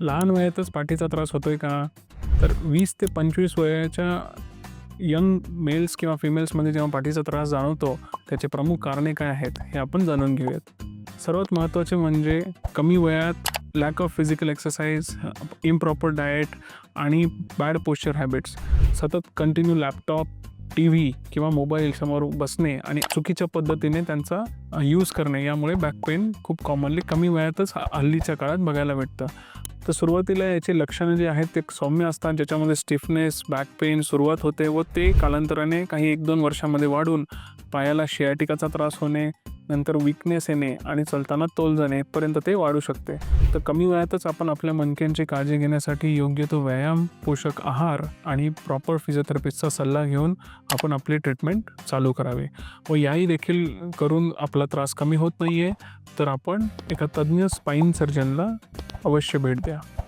लहान वयातच पाठीचा त्रास होतोय का? तर वीस ते पंचवीस वयाच्या यंग मेल्स किंवा फिमेल्समध्ये जेव्हा पाठीचा त्रास जाणवतो त्याचे प्रमुख कारणे काय आहेत हे आपण जाणून घेऊयात. सर्वात महत्त्वाचे म्हणजे कमी वयात lack of physical exercise improper diet आणि बॅड पोश्चर हॅबिट्स सतत कंटिन्यू लॅपटॉप टी व्ही किंवा मोबाईल समोर बसणे आणि चुकीच्या पद्धतीने त्यांचा यूज करणे यामुळे बॅक पेन खूप कॉमनली कमी वयातच हल्लीच्या काळात बघायला भेटतं. तर सुरुवातीला याची लक्षणं जे आहेत ते सौम्य असतात ज्याच्यामध्ये स्टिफनेस बॅक पेन सुरुवात होते व ते कालांतराने काही एक दोन वर्षामध्ये वाढून पायाला शियाटिकाचा त्रास होणे नंतर विकनेस येणे आणि चलताना तोल जाणेपर्यंत ते वाढू शकते. तर कमी वयातच आपण आपल्या मनक्यांची काळजी घेण्यासाठी योग्य तो व्यायाम पोषक आहार आणि प्रॉपर फिजिओथेरपिस्टचा सल्ला घेऊन आपण आपली ट्रीटमेंट चालू करावी. व याही देखील करून आपला त्रास कमी होत नाही आहे तर आपण एका तज्ज्ञ स्पाईन सर्जनला अवश्य भेट द्या.